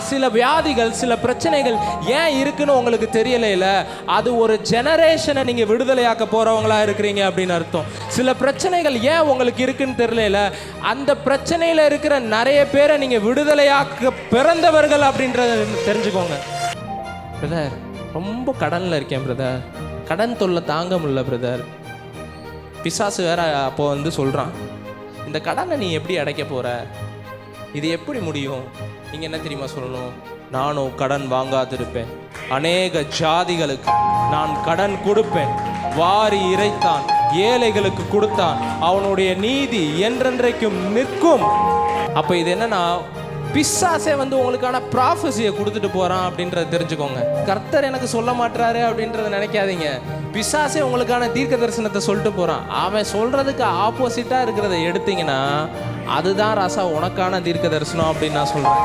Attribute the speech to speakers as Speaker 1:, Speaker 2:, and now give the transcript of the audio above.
Speaker 1: சில வியாதிகள் சில பிரச்சனைகள் ஏன் இருக்குன்னு உங்களுக்கு தெரியலைல அது ஒரு ஜெனரேஷனை நீங்க விடுதலையாக்க போறவங்களா இருக்கிறீங்க அப்படின்னு அர்த்தம். சில பிரச்சனைகள் ஏன் உங்களுக்கு இருக்குன்னு தெரியல அந்த பிரச்சனையில இருக்கிற நிறைய பேரை நீங்க விடுதலையாக்க பிறந்தவர்கள் அப்படின்றத தெரிஞ்சுக்கோங்க. பிரதர் ரொம்ப கடன்ல இருக்கேன் பிரதர் கடன் தொல்லை தாங்க முடியல பிரதர் பிசாசு வேற அப்போ வந்து சொல்றான் இந்த கடனை நீ எப்படி அடைக்க போற? இது எப்படி முடியும்? நீங்கள் என்ன தெரியுமா சொல்லணும்? நானும் கடன் வாங்காதிருப்பேன். அநேக ஜாதிகளுக்கு நான் கடன் கொடுப்பேன். வாரி இறைத்தான் ஏழைகளுக்கு கொடுத்தான். அவனுடைய நீதி என்றென்றைக்கும் நிற்கும். அப்போ இது என்னன்னா பிசாசே வந்து உங்களுக்கான ப்ராஃபஸியை கொடுத்துட்டு போகிறான் அப்படின்றத தெரிஞ்சுக்கோங்க. கர்த்தர் எனக்கு சொல்ல மாட்டாரு அப்படின்றத நினைக்காதீங்க. பிசாசே உங்களுக்கான தீர்க்க தரிசனத்தை சொல்லிட்டு போகிறான் அவன் சொல்கிறதுக்கு ஆப்போசிட்டாக இருக்கிறத எடுத்தீங்கன்னா அதுதான் ராசா உனக்கான தீர்க்க தரிசனம் அப்படின்னு நான் சொல்கிறேன்